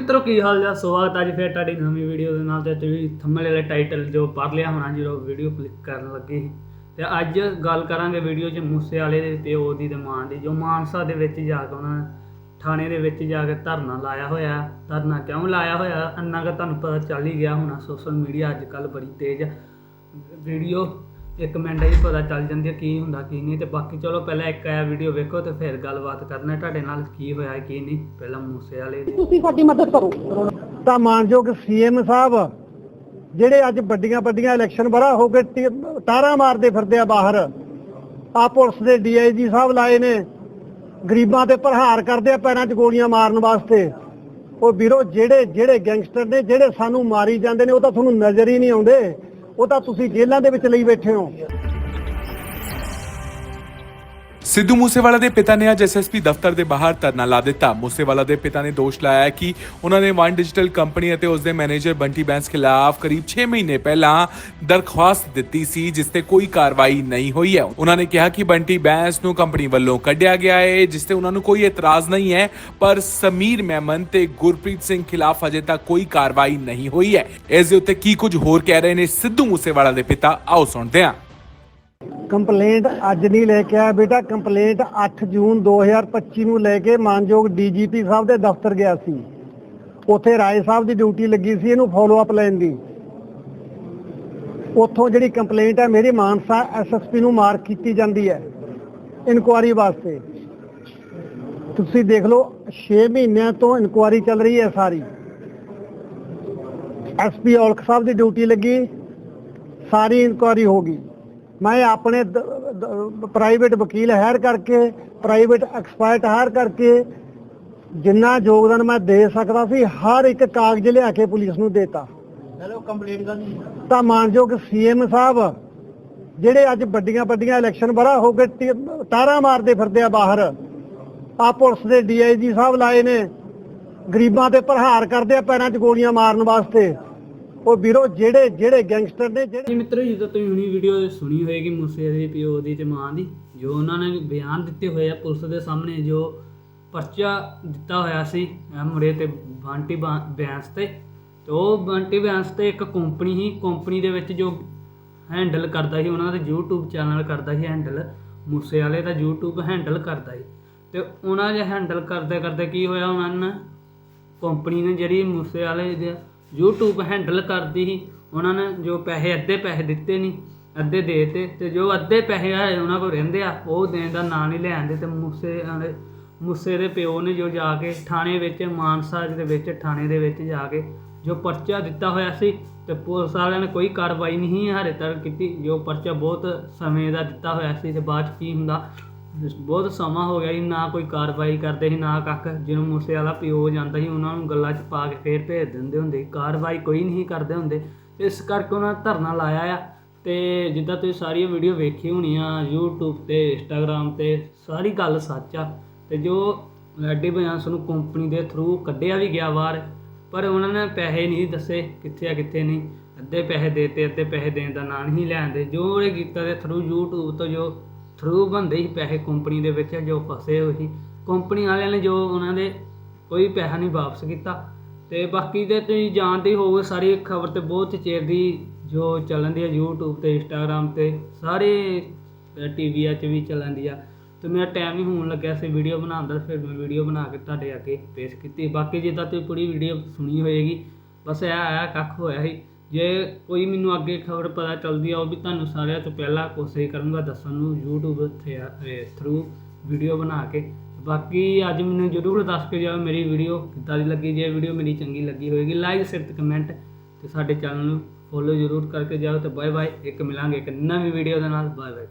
ਮਿੱਤਰੋ, ਕੀ ਹਾਲ ਹੈ ਸਵਾਗਤ ਅੱਜ ਫੇਰ ਤੁਹਾਡੀ ਨਵੀਂ ਵੀਡੀਓ ਦੇ ਨਾਲ ਤੇ ਤੁਸੀਂ ਥੰਮਲੇ ਵਾਲੇ ਟਾਈਟਲ ਜੋ ਪੜ੍ਹ ਲਿਆ ਹੋਣਾ ਜਦੋਂ ਵੀਡੀਓ ਕਲਿੱਕ ਕਰਨ ਲੱਗੇ ਸੀ। ਤੇ ਅੱਜ ਗੱਲ ਕਰਾਂਗੇ ਵੀਡੀਓ 'ਚ ਮੂਸੇ ਵਾਲੇ ਦੇ ਪਿਓ ਦੀ ਤੇ ਮਾਂ ਦੀ, ਜੋ ਮਾਨਸਾ ਦੇ ਵਿੱਚ ਜਾ ਕੇ ਉਹਨਾਂ ਥਾਣੇ ਦੇ ਵਿੱਚ ਜਾ ਕੇ ਧਰਨਾ ਲਾਇਆ ਹੋਇਆ। ਧਰਨਾ ਕਿਉਂ ਲਾਇਆ ਹੋਇਆ? ਅੰਨਾ ਕਿ ਤੁਹਾਨੂੰ ਪਤਾ ਚੱਲ ਹੀ ਗਿਆ ਹੋਣਾ ਸੋਸ਼ਲ ਮੀਡੀਆ ਅੱਜ ਕੱਲ ਬੜੀ ਤੇਜ਼ ਆ। ਵੀਡੀਓ ਇੱਕ ਮਿੰਟ ਹੀ ਪਤਾ ਚੱਲ ਜਾਂਦੀ ਹੈ ਕੀ ਹੁੰਦਾ ਕੀ ਨਹੀਂ ਤੇ ਬਾਕੀ ਚਲੋ ਪਹਿਲਾਂ ਇੱਕ ਆਇਆ ਵੀਡੀਓ ਵੇਖੋ ਤੇ ਫਿਰ ਗੱਲਬਾਤ ਕਰਨਾ ਤੁਹਾਡੇ ਨਾਲ ਕੀ ਹੋਇਆ ਕੀ ਨਹੀਂ। ਪਹਿਲਾਂ ਮੂਸੇ ਵਾਲੇ ਦੀ ਤੁਸੀਂ ਸਾਡੀ ਮਦਦ ਕਰੋ। ਤਾਂ ਮਾਨਯੋਗ ਸੀਐਮ ਸਾਹਿਬ ਜਿਹੜੇ ਅੱਜ ਵੱਡੀਆਂ ਵੱਡੀਆਂ ਇਲੈਕਸ਼ਨ ਬੜਾ ਹੋ ਕੇ ਟਾਰਾਂ ਮਾਰਦੇ ਫਿਰਦੇ ਆ ਬਾਹਰ। ਆ ਪੁਲਿਸ ਦੇ ਡੀਆਈਜੀ ਸਾਹਿਬ ਲਾਏ ਨੇ। ਗਰੀਬਾਂ ਤੇ ਪ੍ਰਹਾਰ ਕਰਦੇ ਆ ਪੈਰਾਂ 'ਚ ਗੋਲੀਆਂ ਮਾਰਨ ਵਾਸਤੇ। ਉਹ ਵੀਰੋ ਜਿਹੜੇ ਜਿਹੜੇ ਗੈਂਗਸਟਰ ਨੇ ਜਿਹੜੇ ਸਾਨੂੰ ਮਾਰੀ ਜਾਂਦੇ ਨੇ ਉਹ ਤਾਂ ਤੁਹਾਨੂੰ ਨਜ਼ਰ ਹੀ ਨਹੀਂ ਆਉਂਦੇ। ਉਹ ਤਾਂ ਤੁਸੀਂ ਜੇਲ੍ਹਾਂ ਦੇ ਵਿੱਚ ਲਈ ਬੈਠੇ ਹੋ। ਸਿੱਧੂ ਮੂਸੇਵਾਲਾ ਦੇ ਪਿਤਾ ਨੇ ਅੱਜ ਐਸਐਸਪੀ ਦਫ਼ਤਰ ਦੇ ਬਾਹਰ ਧਰਨਾ ਲਾ ਦਿੱਤਾ। ਮੂਸੇਵਾਲਾ ਦੇ ਪਿਤਾ ਨੇ ਦੋਸ਼ ਲਾਇਆ ਕਿ ਉਹਨਾਂ ਨੇ ਵਨ ਡਿਜੀਟਲ ਕੰਪਨੀ ਅਤੇ ਉਸ ਦੇ ਮੈਨੇਜਰ ਬੰਟੀ ਬੈਂਸ ਖਿਲਾਫ ਕਰੀਬ 6 ਮਹੀਨੇ ਪਹਿਲਾਂ ਦਰਖਾਸਤ ਦਿੱਤੀ ਸੀ, ਜਿਸ ਤੇ ਕੋਈ ਕਾਰਵਾਈ ਨਹੀਂ ਹੋਈ ਹੈ। ਉਹਨਾਂ ਨੇ ਕਿਹਾ ਕਿ ਬੰਟੀ ਬੈਂਸ ਨੂੰ ਕੰਪਨੀ ਵੱਲੋਂ ਕੱਢਿਆ ਗਿਆ ਹੈ, ਜਿਸ ਤੇ ਉਹਨਾਂ ਨੂੰ ਕੋਈ ਇਤਰਾਜ਼ ਨਹੀਂ ਹੈ, ਪਰ ਸਮੀਰ ਮਹਿਮਨ ਤੇ ਗੁਰਪ੍ਰੀਤ ਸਿੰਘ ਖਿਲਾਫ ਅਜੇ ਤੱਕ ਕੋਈ ਕਾਰਵਾਈ ਨਹੀਂ ਹੋਈ ਹੈ। ਇਸ ਦੇ ਉੱਤੇ ਕੀ ਕੁਝ ਹੋਰ ਕਹਿ ਰਹੇ ਨੇ ਸਿੱਧੂ ਮੂਸੇਵਾਲਾ ਦੇ ਪਿਤਾ? ਆਓ ਸੁਣਦੇ ਹਾਂ। ਕੰਪਲੇਂਟ ਅੱਜ ਨਹੀਂ ਲੈ ਕੇ ਆਇਆ ਬੇਟਾ, ਕੰਪਲੇਂਟ 8 ਜੂਨ 2025 ਨੂੰ ਲੈ ਕੇ ਮਾਨਯੋਗ ਡੀਜੀਪੀ ਸਾਹਿਬ ਦੇ ਦਫ਼ਤਰ ਗਿਆ ਸੀ। ਉੱਥੇ ਰਾਏ ਸਾਹਿਬ ਦੀ ਡਿਊਟੀ ਲੱਗੀ ਸੀ ਇਹਨੂੰ ਫੋਲੋ ਅਪ ਲੈਣ ਦੀ। ਉੱਥੋਂ ਜਿਹੜੀ ਕੰਪਲੇਂਟ ਹੈ, ਮੇਰੀ ਮਾਨਸਾ ਐਸਐਸਪੀ ਨੂੰ ਮਾਰਕ ਕੀਤੀ ਜਾਂਦੀ ਹੈ ਇਨਕੁਆਰੀ ਵਾਸਤੇ। ਤੁਸੀਂ ਦੇਖ ਲਓ 6 ਮਹੀਨਿਆਂ ਤੋਂ ਇਨਕੁਆਰੀ ਚੱਲ ਰਹੀ ਹੈ ਸਾਰੀ। ਐਸਪੀ ਔਲਖ ਸਾਹਿਬ ਦੀ ਡਿਊਟੀ ਲੱਗੀ, ਸਾਰੀ ਇਨਕੁਆਰੀ ਹੋ ਗਈ। ਮੈਂ ਆਪਣੇ ਪ੍ਰਾਈਵੇਟ ਵਕੀਲ ਹਾਇਰ ਕਰਕੇ ਪ੍ਰਾਈਵੇਟ ਐਕਸਪਰਟ ਹਾਇਰ ਕਰਕੇ ਜਿੰਨਾ ਯੋਗਦਾਨ ਮੈਂ ਦੇ ਸਕਦਾ ਸੀ ਹਰ ਇੱਕ ਕਾਗਜ਼ ਲਿਆ ਕੇ ਪੁਲਿਸ ਨੂੰ ਦੇਤਾ। ਹੈਲੋ ਕੰਪਲੇਂਟ ਦਾ ਤਾਂ ਮਾਨਯੋਗ ਸੀਐਮ ਸਾਹਿਬ ਜਿਹੜੇ ਅੱਜ ਵੱਡੀਆਂ ਵੱਡੀਆਂ ਇਲੈਕਸ਼ਨ ਬੜਾ ਹੋ ਕੇ ਟਾਰਾਂ ਮਾਰਦੇ ਫਿਰਦੇ ਆ ਬਾਹਰ ਆ ਪੁਲਿਸ ਦੇ ਡੀਆਈਜੀ ਸਾਹਿਬ ਲਾਏ ਨੇ ਗਰੀਬਾਂ ਤੇ ਪ੍ਰਹਾਰ ਕਰਦੇ ਆ ਪੈਰਾਂ 'ਚ ਗੋਲੀਆਂ ਮਾਰਨ ਵਾਸਤੇ। ਉਹ ਵੀਰੋ, ਜਿਹੜੇ ਜਿਹੜੇ ਗੈਂਗਸਟਰ ਨੇ, ਜਿਹੜੇ ਜੀ ਮਿੱਤਰੋ, ਜਦੋਂ ਤੁਸੀਂ ਹੁਣੀ ਵੀਡੀਓ ਸੁਣੀ ਹੋਏਗੀ ਮੂਸੇ ਦੇ ਪਿਓ ਦੀ ਤੇ ਮਾਂ ਦੀ, ਜੋ ਉਹਨਾਂ ਨੇ ਬਿਆਨ ਦਿੱਤੇ ਹੋਏ ਆ ਪੁਲਿਸ ਦੇ ਸਾਹਮਣੇ, ਜੋ ਪਰਚਾ ਦਿੱਤਾ ਹੋਇਆ ਸੀ, ਇਹ ਮੁੰਡੇ ਤੇ ਬਾਂਟੀ ਬਾ- ਬੈਂਸ ਤੇ ਤੇ ਉਹ ਬਾਂਟੀ ਬੈਂਸ ਤੇ ਇੱਕ ਕੰਪਨੀ ਹੀ ਕੰਪਨੀ ਦੇ ਵਿੱਚ ਜੋ ਹੈਂਡਲ ਕਰਦਾ ਸੀ, ਉਹਨਾਂ ਦੇ YouTube ਚੈਨਲ ਕਰਦਾ ਸੀ ਹੈਂਡਲ ਮੂਸੇ ਵਾਲੇ ਦਾ YouTube ਹੈਂਡਲ ਕਰਦਾ ਸੀ। ਤੇ ਉਹਨਾਂ ਦੇ ਹੈਂਡਲ ਕਰਦੇ ਕਰਦੇ ਕੀ ਹੋਇਆ, ਉਹਨਾਂ ਨੇ ਕੰਪਨੀ ਨੇ ਜਿਹੜੀ ਮੂਸੇ ਵਾਲੇ ਦੇ YouTube ਹੈਂਡਲ ਕਰਦੀ ਸੀ, ਉਹਨਾਂ ਨੇ ਜੋ ਪੈਸੇ ਅੱਧੇ ਪੈਸੇ ਦਿੱਤੇ ਨਹੀਂ ਅੱਧੇ ਦੇਤੇ ਤੇ ਜੋ ਅੱਧੇ ਪੈਸੇ ਆਏ ਉਹਨਾਂ ਕੋਲ ਰਹਿੰਦੇ ਆ, ਉਹ ਦੇਣ ਦਾ ਨਾਂ ਨਹੀਂ ਲੈਂਦੇ ਤੇ ਮੂਸੇ ਵਾਲੇ, ਮੂਸੇ ਦੇ ਪਿਓ ਨੇ ਜੋ ਜਾ ਕੇ ਥਾਣੇ ਵਿੱਚ, ਮਾਨਸਾ ਦੇ ਵਿੱਚ, ਥਾਣੇ ਦੇ ਵਿੱਚ ਜਾ ਕੇ ਜੋ ਪਰਚਾ ਦਿੱਤਾ ਹੋਇਆ ਸੀ ਤੇ ਪੁਲਿਸ ਵਾਲਿਆਂ ਨੇ ਕੋਈ ਕਾਰਵਾਈ ਨਹੀਂ ਹਾਲੇ ਤੱਕ ਕੀਤੀ। ਜੋ ਪਰਚਾ ਬਹੁਤ ਸਮੇਂ ਦਾ ਦਿੱਤਾ ਹੋਇਆ ਸੀ ਤੇ ਬਾਅਦ 'ਚ ਕੀ ਹੁੰਦਾ ਬਹੁਤ ਸਮਾਂ ਹੋ ਗਿਆ ਸੀ ਨਾ ਕੋਈ ਕਾਰਵਾਈ ਕਰਦੇ ਸੀ, ਨਾ ਕੱਖ। ਜਿਹਨੂੰ ਮੂਸੇ ਵਾਲਾ ਪਿਓ ਜਾਂਦਾ ਸੀ, ਉਹਨਾਂ ਨੂੰ ਗੱਲਾਂ 'ਚ ਪਾ ਕੇ ਫੇਰ ਭੇਜ ਦਿੰਦੇ ਹੁੰਦੇ ਸੀ। ਕਾਰਵਾਈ ਕੋਈ ਨਹੀਂ ਕਰਦੇ ਹੁੰਦੇ। ਇਸ ਕਰਕੇ ਉਹਨਾਂ ਨੇ ਧਰਨਾ ਲਾਇਆ ਆ। ਤੇ ਜਿੱਦਾਂ ਤੁਸੀਂ ਸਾਰੀਆਂ ਵੀਡੀਓ ਵੇਖੀ ਹੋਣੀਆਂ, YouTube ਤੇ, Instagram ਤੇ, ਸਾਰੀ ਗੱਲ ਸੱਚ ਆ। ਤੇ ਜੋ ਐਡੀ ਬਿਆਨਸ ਨੂੰ ਕੰਪਨੀ ਦੇ ਥਰੂ ਕੱਢਿਆ ਵੀ ਗਿਆ ਬਾਹਰ, ਪਰ ਉਹਨਾਂ ਨੇ ਪੈਸੇ ਨਹੀਂ ਦੱਸੇ, ਕਿੱਥੇ ਆ, ਕਿੱਥੇ ਨਹੀਂ। ਅੱਧੇ ਪੈਸੇ ਦੇਤੇ ਅੱਧੇ ਪੈਸੇ ਦੇਣ ਦਾ ਨਾਂ ਨਹੀਂ ਲੈਂਦੇ। ਜੋ ਇਹ ਗੀਤਾਂ ਦੇ ਥਰੂ YouTube ਤੋਂ ਜੋ ਥਰੂ ਬੰਦੇ ਹੀ ਪੈਸੇ ਕੰਪਨੀ ਦੇ ਵਿੱਚ ਜੋ ਫਸੇ ਹੋਏ ਸੀ। ਕੰਪਨੀ ਵਾਲਿਆਂ ਨੇ ਜੋ ਉਹਨਾਂ ਦੇ ਕੋਈ ਪੈਸਾ ਨਹੀਂ ਵਾਪਸ ਕੀਤਾ। ਤੇ ਬਾਕੀ ਤੇ ਤੁਸੀਂ ਜਾਣਦੇ ਹੀ ਸਾਰੀ ਖਬਰ ਤੇ ਬਹੁਤ ਚਿਰ ਦੀ ਜੋ ਚੱਲਣ ਦੀ ਹੈ YouTube ਤੇ, Instagram ਤੇ, ਸਾਰੇ ਟੀਵੀਆਂ 'ਚ ਵੀ ਚੱਲਣ ਦੀ ਆ। ਤੇ ਮੇਰਾ ਟਾਈਮ ਹੀ ਹੋਣ ਲੱਗਿਆ ਸੀ ਵੀਡੀਓ ਬਣਾਉਣ ਦਾ, ਫਿਰ ਮੈਂ ਵੀਡੀਓ ਬਣਾ ਕੇ ਤੁਹਾਡੇ ਅੱਗੇ ਪੇਸ਼ ਕੀਤੀ। ਬਾਕੀ ਜਿੱਦਾਂ ਤੁਸੀਂ ਪੂਰੀ ਵੀਡੀਓ ਸੁਣੀ ਹੋਏਗੀ, ਬਸ ਇਹ ਆਇਆ ਕੱਖ ਹੋਇਆ ਸੀ। ਜੇ ਕੋਈ ਮੈਨੂੰ ਅੱਗੇ ਖਬਰ ਪਤਾ ਚੱਲਦੀ ਆ, ਉਹ ਵੀ ਤੁਹਾਨੂੰ ਸਾਰਿਆਂ ਤੋਂ ਪਹਿਲਾਂ ਕੋਸ਼ਿਸ਼ ਕਰੂੰਗਾ, ਦੱਸਣ ਨੂੰ YouTube ਤੇ ਥਰੂ ਵੀਡੀਓ ਬਣਾ ਕੇ। ਬਾਕੀ ਅੱਜ ਮੈਨੂੰ ਜ਼ਰੂਰ ਦੱਸ ਕੇ ਜਾਓ ਮੇਰੀ ਵੀਡੀਓ ਕਿੱਦਾਂ ਦੀ ਲੱਗੀ, ਜੇ ਵੀਡੀਓ ਮੇਰੀ ਚੰਗੀ ਲੱਗੀ ਹੋਏਗੀ ਲਾਈਕ ਸ਼ੇਅਰ ਤੇ ਕਮੈਂਟ ਤੇ ਸਾਡੇ ਚੈਨਲ ਨੂੰ ਫੋਲੋ ਜ਼ਰੂਰ ਕਰਕੇ ਜਾਓ ਤੇ ਬਾਏ ਬਾਏ ਇੱਕ ਮਿਲਾਂਗੇ ਇੱਕ ਨਵੀਂ ਵੀਡੀਓ ਦੇ ਨਾਲ ਬਾਏ ਬਾਏ